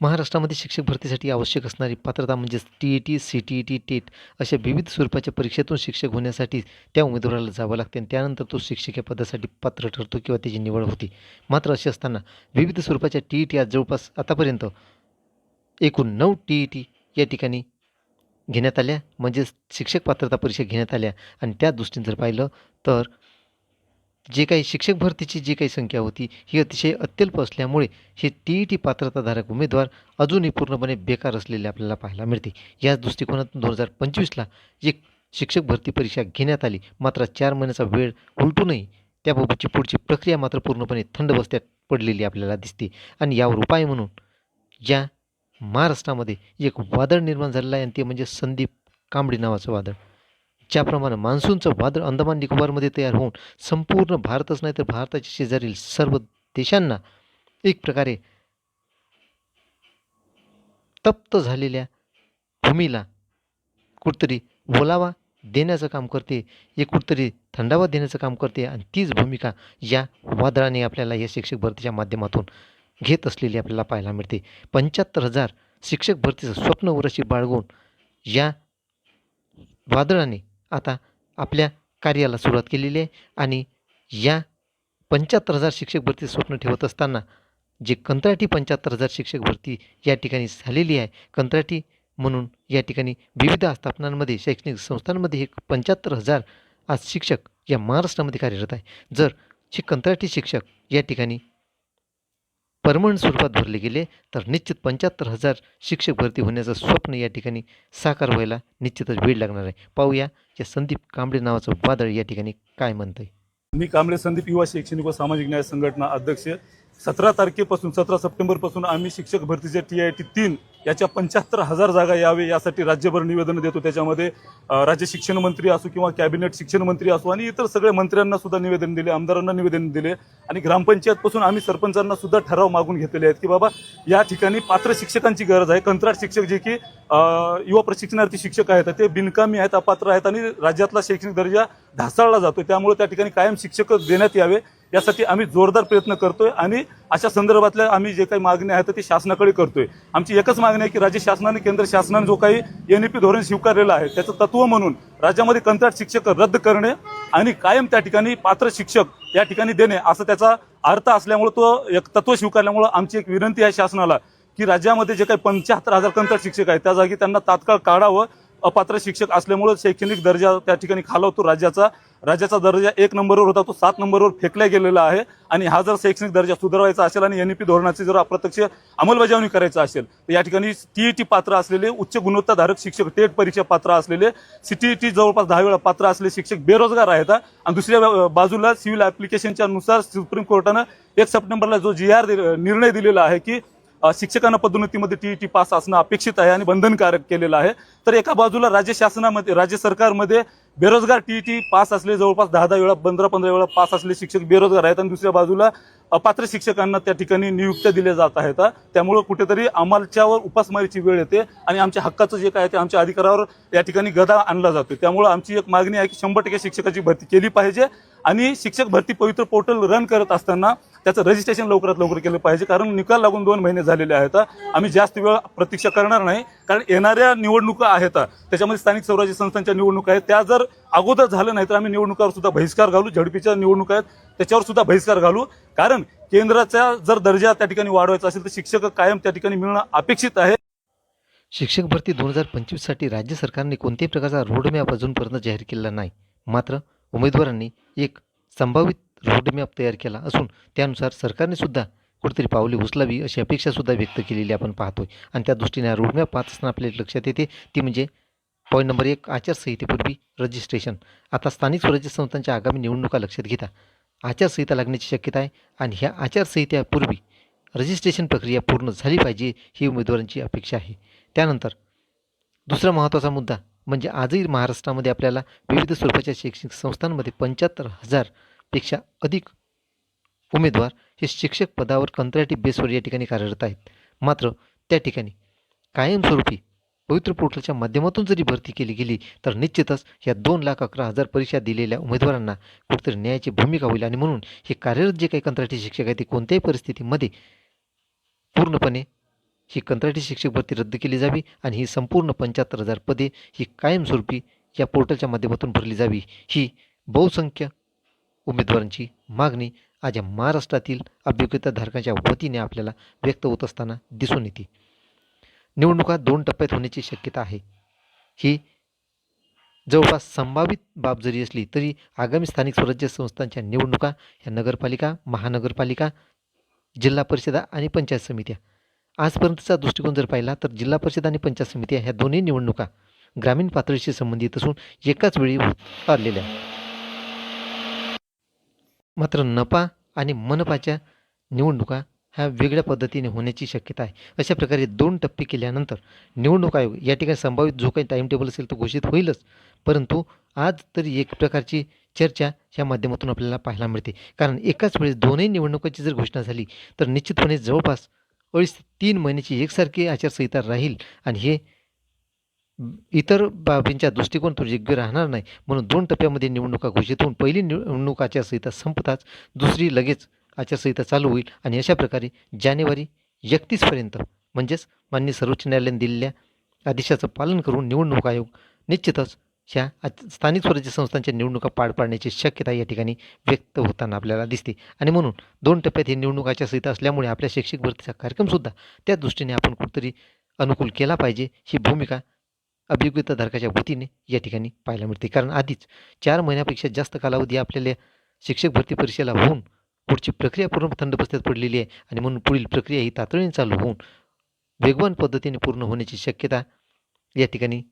महाराष्ट्रामध्ये शिक्षक भरतीसाठी आवश्यक असणारी पात्रता म्हणजेच T E T C T E T TET अशा विविध स्वरूपाच्या परीक्षेतून शिक्षक होण्यासाठी त्या उमेदवाराला जावं लागते आणि त्यानंतर तो शिक्षक या पदासाठी पात्र ठरतो किंवा त्याची निवड होती. मात्र असे असताना विविध स्वरूपाच्या टी ई टी आज जवळपास आतापर्यंत एकूण नऊ टी ई टी या ठिकाणी घेण्यात आल्या. म्हणजेच शिक्षक पात्रता परीक्षा घेण्यात आल्या. आणि त्या दृष्टीने जर पाहिलं तर जे काही शिक्षक भरतीची जी काही संख्या होती ही अतिशय अत्यल्प असल्यामुळे हे टी ई टी पात्रताधारक उमेदवार अजूनही पूर्णपणे बेकार असलेले आपल्याला पाहायला मिळते. याच दृष्टिकोनातून दोन हजार पंचवीसला एक शिक्षक भरती परीक्षा घेण्यात आली. मात्र चार महिन्याचा वेळ उलटूनही त्याबाबतची पुढची प्रक्रिया मात्र पूर्णपणे थंड बसत्यात पडलेली आपल्याला दिसते. आणि यावर उपाय म्हणून या महाराष्ट्रामध्ये एक वादळ निर्माण झालेलं आहे आणि ते म्हणजे संदीप कांबडी नावाचं वादळ. ज्याप्रमाणे मान्सूनचं वादळ अंदमान निकोबारमध्ये तयार होऊन संपूर्ण भारतच नाही तर भारताच्या शेजारील सर्व देशांना एक प्रकारे तप्त झालेल्या भूमीला कुठतरी ओलावा देण्याचं काम करते एक कुठतरी थंडावा देण्याचं काम करते आणि तीच भूमिका या वादळाने आपल्याला या शिक्षक भरतीच्या माध्यमातून घेत असलेली आपल्याला पाहायला मिळते. पंच्याहत्तर हजार शिक्षक भरतीचं स्वप्न वरशी बाळगून या वादळाने आता आपल्या कार्याला सुरुवात केलेली आहे आणि या पंच्याहत्तर हजार शिक्षक भरती स्वप्न ठेवत असताना जे कंत्राटी पंच्याहत्तर हजार शिक्षक भरती या ठिकाणी झालेली आहे कंत्राटी म्हणून या ठिकाणी विविध आस्थापनांमध्ये शैक्षणिक संस्थांमध्ये हे पंच्याहत्तर हजार आज शिक्षक या महाराष्ट्रामध्ये कार्यरत आहे. जर हे कंत्राटी शिक्षक या ठिकाणी परमनंट स्वरूपात भरले गेले तर निश्चित पंच्याहत्तर हजार शिक्षक भरती होण्याचं स्वप्न या ठिकाणी साकार व्हायला निश्चितच वेळ लागणार आहे. पाहूया या संदीप कांबळे नावाचं वादळ या ठिकाणी काय म्हणतंय. मी कांबळे संदीप युवा शैक्षणिक व सामाजिक न्याय संघटना अध्यक्ष. सतरा तारखेपासून सतरा सप्टेंबरपासून आम्ही शिक्षक भरतीचे टी आय टी तीन याच्या पंच्याहत्तर हजार जागा यावे यासाठी राज्यभर निवेदन देतो. त्याच्यामध्ये राज्य शिक्षण मंत्री असो किंवा कॅबिनेट शिक्षण मंत्री असो आणि इतर सगळ्या मंत्र्यांना सुद्धा निवेदन दिले आमदारांना निवेदन दिले आणि ग्रामपंचायतपासून आम्ही सरपंचांना सुद्धा ठराव मागून घेतलेले आहेत की बाबा या ठिकाणी पात्र शिक्षकांची गरज आहे. कंत्राट शिक्षक जे की युवा प्रशिक्षणार्थी शिक्षक आहेत ते बिनकामी आहेत अपात्र आहेत आणि राज्यातला शैक्षणिक दर्जा ढासळला जातो त्यामुळे त्या ठिकाणी कायम शिक्षक देण्यात यावे. यासाठी आम्ही जोरदार प्रयत्न करतोय आणि अशा संदर्भातल्या आम्ही जे काही मागणी आहेत ते शासनाकडे करतोय. आमची एकच मागणी आहे की राज्य शासनाने केंद्र शासनाने जो काही एन धोरण स्वीकारलेलं आहे त्याचं तत्व म्हणून राज्यामध्ये कंत्राट शिक्षक रद्द करणे आणि कायम त्या ठिकाणी पात्र शिक्षक या ठिकाणी देणे असं त्याचा अर्थ असल्यामुळे तो एक तत्व स्वीकारल्यामुळं आमची एक विनंती आहे शासनाला की राज्यामध्ये जे काही पंच्याहत्तर हजार कंत्राट शिक्षक आहेत त्या जागी त्यांना तात्काळ काढावं. अपात्र शिक्षक असल्यामुळं शैक्षणिक दर्जा त्या ठिकाणी खालावतो राज्याचा. राज्याचा दर्जा एक नंबरवर होता तो सात नंबरवर फेकला गेलेला आहे. आणि हा जर शैक्षणिक दर्जा सुधारवायचा असेल आणि एन ई पी धोरणाची जर अप्रत्यक्ष अंमलबजावणी करायचं असेल तर या ठिकाणी सी ई टी पात्र असलेले उच्च गुणवत्ताधारक शिक्षक टेट परीक्षा पात्र असलेले सी टी ई टी जवळपास दहा वेळा पात्र असलेले शिक्षक बेरोजगार आहेत आणि दुसऱ्या बाजूला सिव्हिल ॲप्लिकेशनच्या नुसार सुप्रीम कोर्टानं एक सप्टेंबरला जो जी आर निर्णय दिलेला आहे की शिक्षकांना पदोन्नतीमध्ये टी ई टी पास असणं अपेक्षित आहे आणि बंधनकारक केलेलं आहे. तर एका बाजूला राज्य शासनामध्ये राज्य सरकारमध्ये बेरोजगार टी ई टी पास असले जवळपास दहा दहा वेळा पंधरा पंधरा वेळा पास असले शिक्षक बेरोजगार आहेत. आणि दुसऱ्या बाजूला अपात्र शिक्षकांना त्या ठिकाणी नियुक्त्या दिल्या जात आहेत. त्यामुळं कुठेतरी आम्हाच्यावर उपासमारीची वेळ येते आणि आमच्या हक्काचं जे काय आहे ते आमच्या अधिकारावर या ठिकाणी गदा आणला जातो त्यामुळं आमची एक मागणी आहे की शंभर टक्के शिक्षकाची भरती केली पाहिजे. आणि शिक्षक भरती पवित्र पोर्टल रन करत असताना त्याचं रजिस्ट्रेशन लवकरात लवकर केलं पाहिजे. कारण निकाल लागून दोन महिने झालेले आहेत. आम्ही जास्त वेळ प्रतीक्षा करणार नाही. कारण येणाऱ्या निवडणुका आहेत. त्याच्यामध्ये स्थानिक स्वराज्य संस्थांच्या निवडणुका आहेत. त्या जर अगोदर झालं नाही तर आम्ही निवडणुकावर सुद्धा बहिष्कार घालू. झडपीच्या निवडणुका आहेत. त्याच्यावर सुद्धा बहिष्कार घालू. कारण केंद्राचा जर दर्जा त्या ठिकाणी वाढवायचा असेल तर शिक्षक कायम त्या ठिकाणी मिळणं अपेक्षित आहे. शिक्षक भरती दोन हजार पंचवीससाठी राज्य सरकारने कोणत्याही प्रकारचा रोडमॅप अजूनपर्यंत जाहीर केलेला नाही. मात्र उमेदवारांनी एक संभावित रोडमॅप तयार केला असून त्यानुसार सरकारने सुद्धा कुठेतरी पावले उचलावी अशी अपेक्षासुद्धा व्यक्त केलेली आपण पाहतोय. आणि त्या दृष्टीने हा रोडमॅप पाहत असताना आपल्या लक्षात येते ती म्हणजे पॉईंट नंबर एक आचारसंहितेपूर्वी रजिस्ट्रेशन आता स्थानिक स्वराज्य संस्थांच्या आगामी निवडणुका लक्षात घेता. आचारसंहिता लागण्याची शक्यता आहे आणि ह्या आचारसंहितेपूर्वी रजिस्ट्रेशन प्रक्रिया पूर्ण झाली पाहिजे ही उमेदवारांची अपेक्षा आहे. त्यानंतर दुसरा महत्त्वाचा मुद्दा म्हणजे आजही महाराष्ट्रामध्ये आपल्याला विविध स्वरूपाच्या शैक्षणिक संस्थांमध्ये पंच्याहत्तर हजारपेक्षा अधिक उमेदवार हे शिक्षक पदावर कंत्राटी बेसवर या ठिकाणी कार्यरत आहेत. मात्र त्या ठिकाणी कायमस्वरूपी पवित्र पोर्टलच्या माध्यमातून जरी भरती केली गेली तर निश्चितच या दोन लाख अकरा हजार परीक्षा दिलेल्या उमेदवारांना कुठेतरी न्यायाची भूमिका होईल आणि म्हणून हे कार्यरत जे काही कंत्राटी शिक्षक आहेत ते कोणत्याही परिस्थितीमध्ये पूर्णपणे ही कंत्राटी शिक्षक भरती रद्द केली जावी आणि ही संपूर्ण पंच्याहत्तर हजार पदे ही कायमस्वरूपी या पोर्टलच्या माध्यमातून भरली जावी. ही बहुसंख्य उमेदवारांची मागणी आज या महाराष्ट्रातील अभियोग्यताधारकांच्या वतीने आपल्याला व्यक्त होत असताना दिसून येते. निवडणुका दोन टप्प्यात होण्याची शक्यता आहे. ही जवळपास संभावित बाब जरी असली तरी आगामी स्थानिक स्वराज्य संस्थांच्या निवडणुका ह्या नगरपालिका महानगरपालिका जिल्हा परिषदा आणि पंचायत समित्या आजपर्यंतचा दृष्टिकोन जर पाहिला तर जिल्हा परिषद आणि पंचायत समिती ह्या दोन्ही निवडणुका ग्रामीण पातळीशी संबंधित असून एकाच वेळी होत आलेल्या मात्र नपा आणि मनपाच्या निवडणुका ह्या वेगळ्या पद्धतीने होण्याची शक्यता आहे. अशा प्रकारे दोन टप्पे केल्यानंतर निवडणूक आयोग या ठिकाणी संभावित जो काही टाईम टेबल असेल तो घोषित होईलच. परंतु आज तरी एक प्रकारची चर्चा ह्या माध्यमातून आपल्याला पाहायला मिळते. कारण एकाच वेळेस दोनही निवडणुकाची जर घोषणा झाली तर निश्चितपणे जवळपास अडीच तीन महिन्याची एकसारखी आचारसंहिता राहील आणि हे इतर बाबींच्या दृष्टिकोनातून योग्य राहणार नाही. म्हणून दोन टप्प्यामध्ये निवडणुका घोषित होऊन पहिली निवडणूक आचारसंहिता संपताच दुसरी लगेच आचारसंहिता चालू होईल आणि अशा प्रकारे जानेवारी एकतीसपर्यंत म्हणजेच मान्य सर्वोच्च न्यायालयाने दिलेल्या आदेशाचं पालन करून निवडणूक आयोग निश्चितच ह्या स्थानिक स्वराज्य संस्थांच्या निवडणुका पार पाडण्याची शक्यता या ठिकाणी व्यक्त होताना आपल्याला दिसते. आणि म्हणून दोन टप्प्यात ही निवडणुकाच्या सहित असल्यामुळे आपल्या शैक्षिक भरतीचा कार्यक्रमसुद्धा त्या दृष्टीने आपण कुठतरी अनुकूल केला पाहिजे ही भूमिका अभियोग्यताधारकाच्या वतीने या ठिकाणी पाहायला मिळते. कारण आधीच चार महिन्यापेक्षा जास्त कालावधी आपल्याला शिक्षक भरती परीक्षेला होऊन पुढची प्रक्रिया पूर्ण थंड बस्त्यात पडलेली आहे आणि म्हणून पुढील प्रक्रिया ही तातडीने चालू होऊन वेगवान पद्धतीने पूर्ण होण्याची शक्यता या ठिकाणी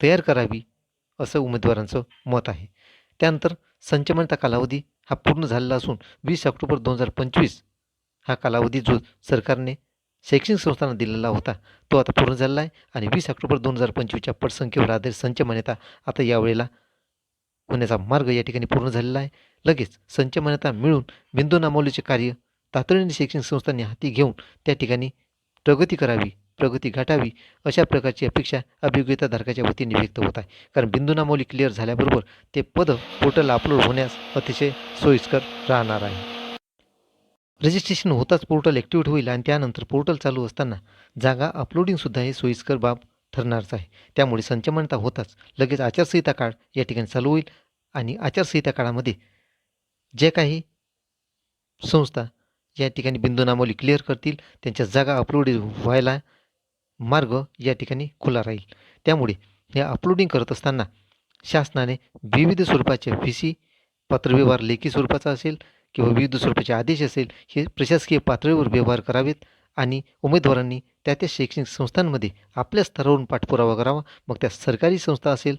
तयार करावी असं उमेदवारांचं मत आहे. त्यानंतर संचमनता कालावधी हा पूर्ण झालेला असून वीस ऑक्टोबर दोन हजार पंचवीस हा कालावधी जो सरकारने शैक्षणिक संस्थांना दिलेला होता तो आता पूर्ण झालेला आहे आणि वीस ऑक्टोबर दोन हजार पंचवीसच्या पटसंख्येवर आधारित संच मान्यता आता यावेळेला होण्याचा मार्ग या ठिकाणी पूर्ण झालेला आहे. लगेच संच मान्यता मिळून बिंदू नामावलीचे कार्य तातडीने शैक्षणिक संस्थांनी हाती घेऊन त्या ठिकाणी प्रगती करावी प्रगती गाठावी अशा प्रकारची अपेक्षा अभियोग्यताधारकाच्या वतीने व्यक्त होत आहे. कारण बिंदुनामावली क्लिअर झाल्याबरोबर ते पद पोर्टलला अपलोड होण्यास अतिशय सोयीस्कर राहणार आहे. रजिस्ट्रेशन होताच पोर्टल ॲक्टिवेट होईल आणि त्यानंतर पोर्टल चालू असताना जागा अपलोडिंगसुद्धा हे सोयीस्कर बाब ठरणारच आहे. त्यामुळे संचमानता होताच लगेच आचारसंहिता काळ या ठिकाणी चालू होईल आणि आचारसंहिता काळामध्ये जे काही संस्था या ठिकाणी बिंदू नामोली क्लिअर करतील त्यांच्या जागा अपलोड व्हायला मार्ग या ठिकाणी खुला राहील. त्यामुळे हे अपलोडिंग करत असताना शासनाने विविध स्वरूपाचे व्ही सी पत्रव्यवहार लेखी स्वरूपाचा असेल किंवा विविध स्वरूपाचे आदेश असेल हे प्रशासकीय पातळीवर व्यवहार करावेत आणि उमेदवारांनी त्या त्या शैक्षणिक संस्थांमध्ये आपल्या स्तरावरून पाठपुरावा करावा. मग त्या सरकारी संस्था असेल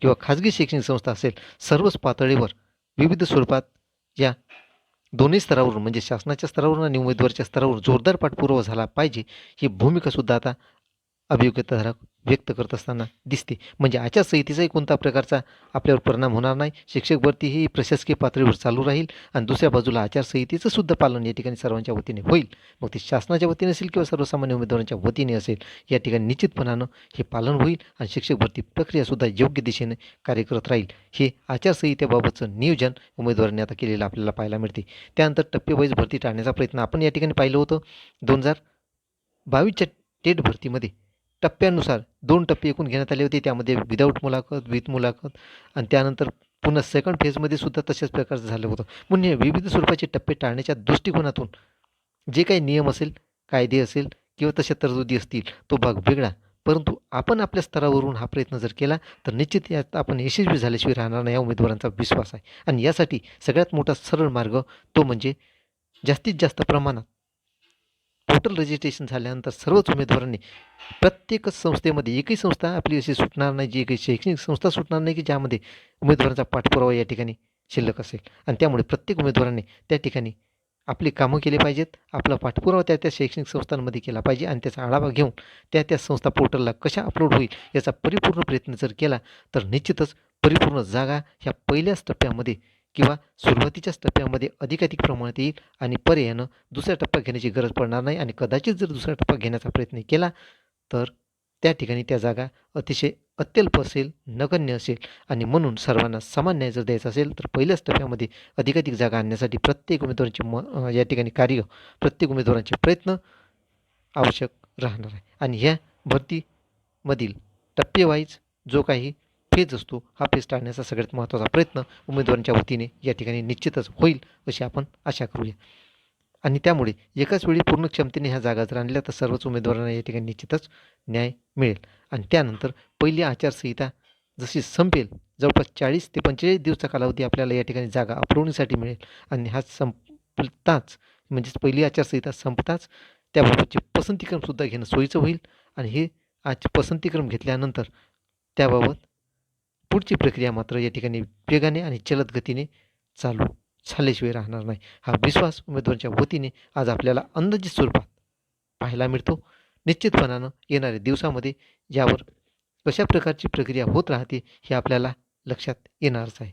किंवा खाजगी शैक्षणिक संस्था असेल सर्वच पातळीवर विविध स्वरूपात या दोन्ही स्तरावरून म्हणजे शासनाच्या स्तरावरून आणि उमेदवारच्या स्तरावर जोरदार पाठपुरावा झाला पाहिजे ही भूमिकासुद्धा आता अभियोग्यता व्यक्त करत असताना दिसते. म्हणजे आचारसंहितेचाही कोणता प्रकारचा आपल्यावर परिणाम होणार नाही. शिक्षक भरती ही प्रशासकीय पातळीवर चालू राहील आणि दुसऱ्या बाजूला आचारसंहितेचं सुद्धा पालन या ठिकाणी सर्वांच्या वतीने होईल. मग ते शासनाच्या वतीने असेल किंवा सर्वसामान्य उमेदवारांच्या वतीने असेल या ठिकाणी निश्चितपणानं हे पालन होईल आणि शिक्षक भरती प्रक्रियासुद्धा योग्य दिशेने कार्य करत राहील. हे आचारसंहितेबाबतचं नियोजन उमेदवारांनी आता केलेलं आपल्याला पाहायला मिळते. त्यानंतर टप्पेवाईज भरती टाळण्याचा प्रयत्न आपण या ठिकाणी पाहिलं होतं. दोन हजार बावीसच्या टेट भरतीमध्ये टप्प्यानुसार दोन टप्पे एकूण घेण्यात आले होते. त्यामध्ये विदाऊट मुलाखत विथ मुलाखत आणि त्यानंतर पुन्हा सेकंड फेजमध्ये सुद्धा तशाच प्रकारचं झालं होतं. म्हणजे विविध स्वरूपाचे टप्पे टाळण्याच्या दृष्टिकोनातून जे काही नियम असेल कायदे असेल किंवा तशा तरतुदी असतील तो भाग वेगळा. परंतु आपण आपल्या स्तरावरून हा प्रयत्न जर केला तर निश्चित यात आपण यशस्वी झाल्याशिवाय राहणार नाही या उमेदवारांचा विश्वास आहे. आणि यासाठी सगळ्यात मोठा सरळ मार्ग तो म्हणजे जास्तीत जास्त प्रमाणात पोर्टल रजिस्ट्रेशन झाल्यानंतर सर्वच उमेदवारांनी प्रत्येकच संस्थेमध्ये एकही संस्था आपली अशी सुटणार नाही जी काही शैक्षणिक संस्था सुटणार नाही की ज्यामध्ये उमेदवारांचा पाठपुरावा या ठिकाणी शिल्लक असेल. आणि त्यामुळे प्रत्येक उमेदवाराने त्या ठिकाणी आपली कामं केली पाहिजेत आपला पाठपुरावा त्या त्या शैक्षणिक संस्थांमध्ये केला पाहिजे आणि त्याचा आढावा घेऊन त्या त्या संस्था पोर्टलला कशा अपलोड होईल याचा परिपूर्ण प्रयत्न जर केला तर निश्चितच परिपूर्ण जागा ह्या पहिल्याच टप्प्यामध्ये किंवा सुरुवातीच्याच टप्प्यामध्ये अधिकाधिक प्रमाणात येईल आणि पर्यायानं दुसरा टप्पा घेण्याची गरज पडणार नाही आणि कदाचित जर दुसरा टप्पा घेण्याचा प्रयत्न केला तर त्या ठिकाणी त्या जागा अतिशय अत्यल्प असेल नगण्य असेल आणि म्हणून सर्वांना समान न्याय जर द्यायचा असेल तर पहिल्याच टप्प्यामध्ये अधिकाधिक जागा आणण्यासाठी प्रत्येक उमेदवारांचे म या ठिकाणी कार्य प्रत्येक उमेदवारांचे प्रयत्न आवश्यक राहणार आहे. आणि ह्या भरतीमधील टप्पेवाईज जो काही फेज असतो. हा फेज टाळण्याचा सगळ्यात महत्त्वाचा प्रयत्न उमेदवारांच्या वतीने या ठिकाणी निश्चितच होईल अशी आपण आशा करूया. आणि त्यामुळे एकाच वेळी पूर्ण क्षमतेने ह्या जागा जर आणल्या तर सर्वच उमेदवारांना या ठिकाणी निश्चितच न्याय मिळेल. आणि त्यानंतर पहिली आचारसंहिता जशी संपेल जवळपास चाळीस ते पंचेचाळीस दिवसाचा कालावधी आपल्याला या ठिकाणी जागा अपुरवणीसाठी मिळेल. आणि हा संपताच म्हणजेच पहिली आचारसंहिता संपताच त्याबाबतचे पसंतीक्रमसुद्धा घेणं सोयीचं होईल. आणि हे आज पसंतीक्रम घेतल्यानंतर त्याबाबत पुढची प्रक्रिया मात्र या ठिकाणी वेगाने आणि जलद गतीने चालू झाल्याशिवाय राहणार नाही. हा विश्वास उमेदवारांच्या वतीने आज आपल्याला अंदाजित स्वरूपात पाहायला मिळतो. निश्चितपणानं येणाऱ्या दिवसामध्ये यावर कशा प्रकारची प्रक्रिया होत राहते हे आपल्याला लक्षात येणारच आहे.